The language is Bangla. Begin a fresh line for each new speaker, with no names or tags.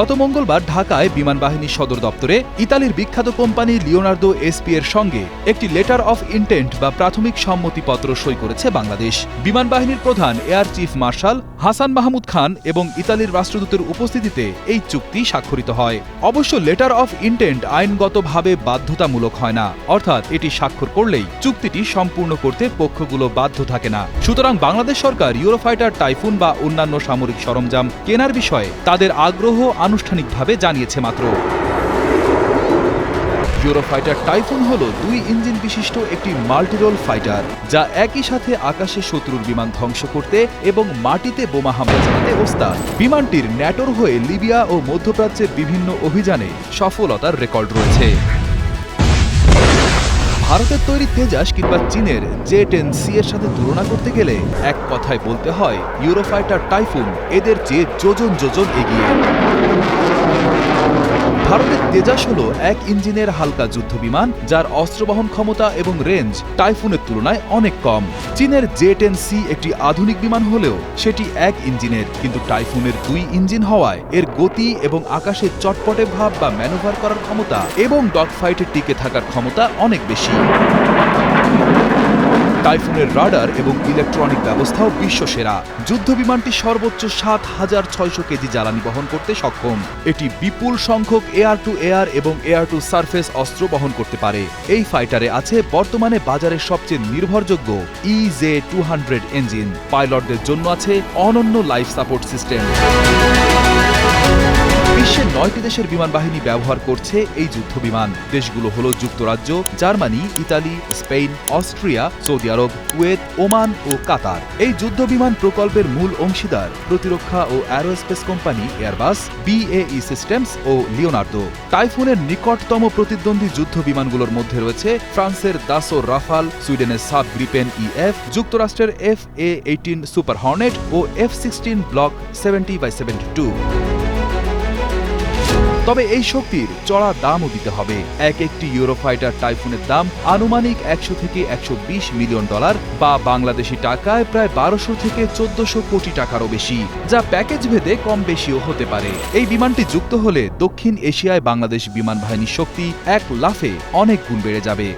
গত মঙ্গলবার ঢাকায় বিমান বাহিনীর সদর দপ্তরে ইতালির বিখ্যাত কোম্পানি লিওনার্দো এসপি এর সঙ্গে একটি লেটার অফ ইন্টেন্ট বা প্রাথমিক সম্মতিপত্র সই করেছে বাংলাদেশ। বিমান বাহিনীর প্রধান air chief marshal Hasan Mahmud Khan এবং ইতালির রাষ্ট্রদূতের উপস্থিতিতে এই চুক্তি স্বাক্ষরিত হয়। অবশ্য লেটার অফ ইন্টেন্ট আইনগতভাবে বাধ্যতামূলক হয় না, অর্থাৎ এটি স্বাক্ষর করলেই চুক্তিটি সম্পূর্ণ করতে পক্ষগুলো বাধ্য থাকে না। সুতরাং বাংলাদেশ সরকার, ইউরোফাইটার, টাইফুন বা অন্যান্য সামরিক সরঞ্জাম কেনার বিষয়ে তাদের আগ্রহ আনুষ্ঠানিকভাবে জানিয়েছে মাত্র। ইউরোফাইটার টাইফুন হল দুই ইঞ্জিন বিশিষ্ট একটি মাল্টিরোল ফাইটার যা একই সাথে আকাশে শত্রুর বিমান ধ্বংস করতে এবং মাটিতে বোমা হামলা চালাতে ওস্তাদ বিমানটির ন্যাটোর হয়ে লিবিয়া ও মধ্যপ্রাচ্যের বিভিন্ন অভিযানে সফলতার রেকর্ড রয়েছে। ভারতের তৈরি তেজাস কিংবা চীনের জে টেন সি এর সাথে তুলনা করতে গেলে এক কথায় বলতে হয়, ইউরোফাইটার টাইফুন এদের চেয়ে যোজন যোজন এগিয়ে। তেজাস হল এক ইঞ্জিনের হালকা যুদ্ধ বিমান যার অস্ত্রবহন ক্ষমতা এবং রেঞ্জ টাইফুনের তুলনায় অনেক কম। চীনের জে টেন সি একটি আধুনিক বিমান হলেও সেটি এক ইঞ্জিনের, কিন্তু টাইফুনের দুই ইঞ্জিন হওয়ায় এর গতি এবং আকাশে চটপটে ভাব বা ম্যানুভার করার ক্ষমতা এবং ডগফাইটে টিকে থাকার ক্ষমতা অনেক বেশি। টাইফুনের রাডার এবং ইলেকট্রনিক ব্যবস্থাও বিশ্বসেরা। যুদ্ধ বিমানটি সর্বোচ্চ সাত হাজার ছয়শো কেজি জ্বালানি বহন করতে সক্ষম। এটি বিপুল সংখ্যক এয়ার টু এয়ার এবং এয়ার টু সারফেস অস্ত্র বহন করতে পারে। এই ফাইটারে আছে বর্তমানে বাজারের সবচেয়ে নির্ভরযোগ্য E J two hundred engine. পাইলটদের জন্য আছে অনন্য লাইফ সাপোর্ট সিস্টেম। বিশ্বের নয়টি দেশের বিমান বাহিনী ব্যবহার করছে এই যুদ্ধ বিমান। দেশগুলো হল যুক্তরাজ্য, Germany, Italy, Spain, Austria, Saudi Arab, Kuwait, Oman ও কাতার। এই যুদ্ধ বিমান প্রকল্পের মূল অংশীদার প্রতিরক্ষা ও aerospace company Airbus BAE Systems ও লিওনার্দো। টাইফুনের নিকটতম প্রতিদ্বন্দ্বী যুদ্ধ বিমানগুলোর মধ্যে রয়েছে ফ্রান্সের দাসো রাফাল, সুইডেনের সাব গ্রিপেন ইএফ যুক্তরাষ্ট্রের F A eighteen super hornet O F sixteen block seventy by seventy two তবে এই শক্তির চড়া দামও দিতে হবে। এক একটি ইউরোফাইটার টাইফুনের দাম আনুমানিক একশো থেকে একশো বিশ মিলিয়ন ডলার বা বাংলাদেশি টাকায় প্রায় বারোশো থেকে চোদ্দশো কোটি টাকারও বেশি, যা প্যাকেজ ভেদে কম বেশিও হতে পারে। এই বিমানটি যুক্ত হলে দক্ষিণ এশিয়ায় বাংলাদেশ বিমান বাহিনীর শক্তি এক লাফে অনেক গুণ বেড়ে যাবে।